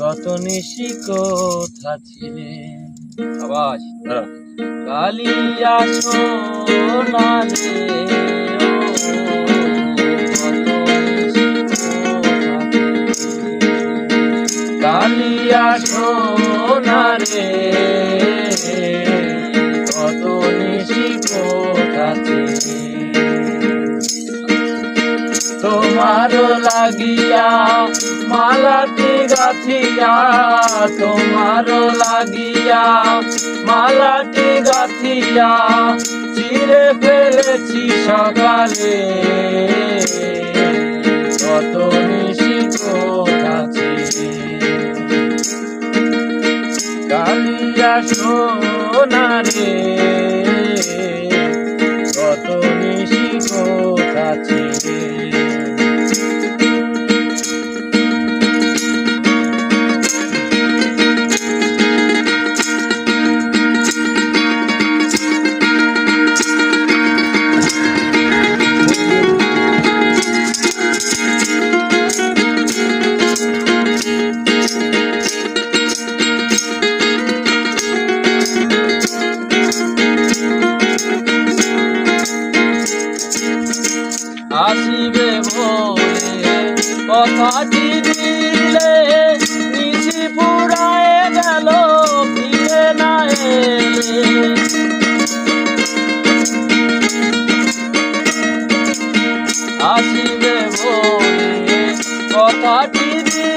গত নিশি কোথা ছিলে? আওয়াজ কালিয়া সোনারে কালিয়া সোনারে কত নিশি কোথা ছিলে? তোমার লাগিয়া মালাটি গাথিয়া তোমার লাগিয়া মালাটি গাথিয়া চিরে ফেলেছি সকালে। কত নিশি কোথাছে কালিয়া সোনারে আসিবে বলে কথাটি দিলে নিশি পুরায় গেল ফিরে না এলে। আসিবে বলে কথাটি দিলে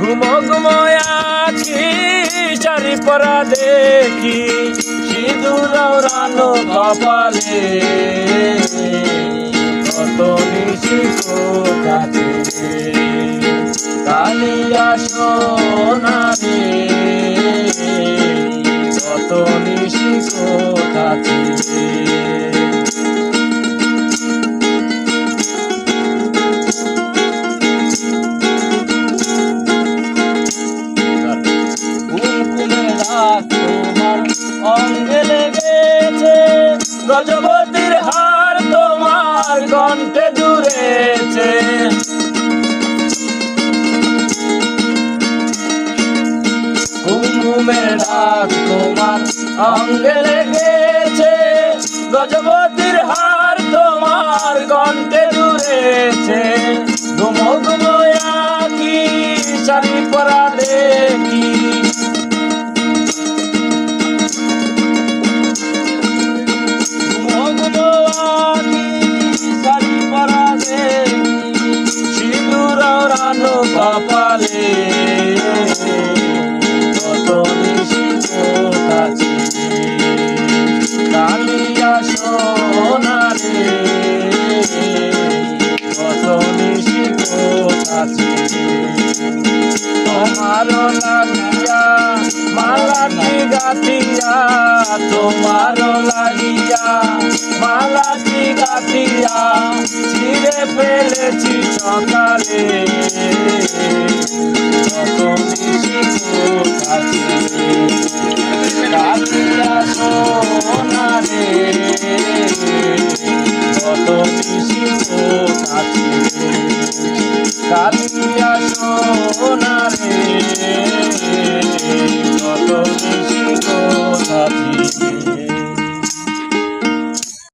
ঘুমো ঘুমো আখি শাড়ি পরা দেখি সিঁদুর রানো কপালে। কত নিশি কোথাছে কালিয়া সোনারে। কত নিশি গজবতীর হার তোমার কণ্ঠে জুড়েছে। কুমকুমের রাত তোমার অঙ্গে লেগেছে। গজবতীর হার তোমার কণ্ঠে জুড়েছে। ঘুমো ঘুমো আখি শাড়ি পরা কপালে কত কোথাছে কালিয়া সোনারে কত কোথাছে তোমার লাগিয়া মালাটি গাথিয়া, তোমার লাগিয়া মালাটি গাথিয়া ছিঁড়ে ফেলেছি সকালে কত নিশি কোথাছে কালিয়া সোনারে